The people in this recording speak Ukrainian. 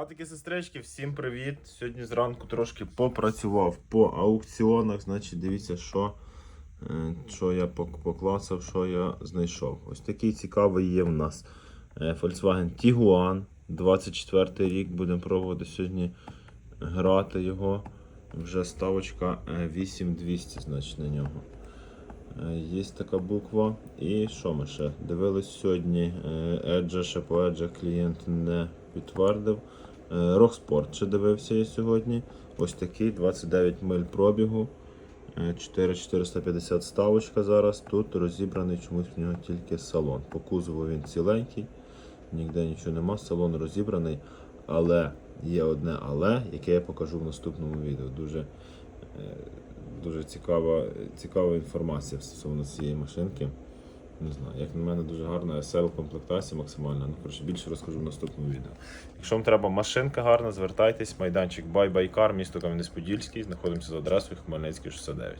Братики, сестрички, всім привіт! Сьогодні зранку трошки попрацював по аукціонах. Значить, дивіться, що, е, що я пок- поклацав, що я знайшов. Ось такий цікавий є в нас е, Volkswagen Tiguan. 24 рік. Будемо пробувати сьогодні грати його. Вже ставочка е, 8200, значить, на нього. Е, Є така буква. І що ми ще? Дивились сьогодні. Edge, ще по Edge клієнт не підтвердив. Рокспорт ще дивився я сьогодні. Ось такий 29 миль пробігу. Е, 4450 ставочка зараз. Тут розібраний чомусь в нього тільки салон. По кузову він ціленький, ніде нічого нема, салон розібраний. Але є одне але, яке я покажу в наступному відео. Дуже, е, дуже цікава, цікава інформація стосовно цієї машинки. Не знаю, як на мене дуже гарна SL комплектація максимальна. Ну, коротше, більше розкажу в наступному відео. Якщо вам треба машинка гарна, звертайтесь. Майданчик Bye місто Кам'янець-Подільський. Знаходимося за адресою Хмельницький 69.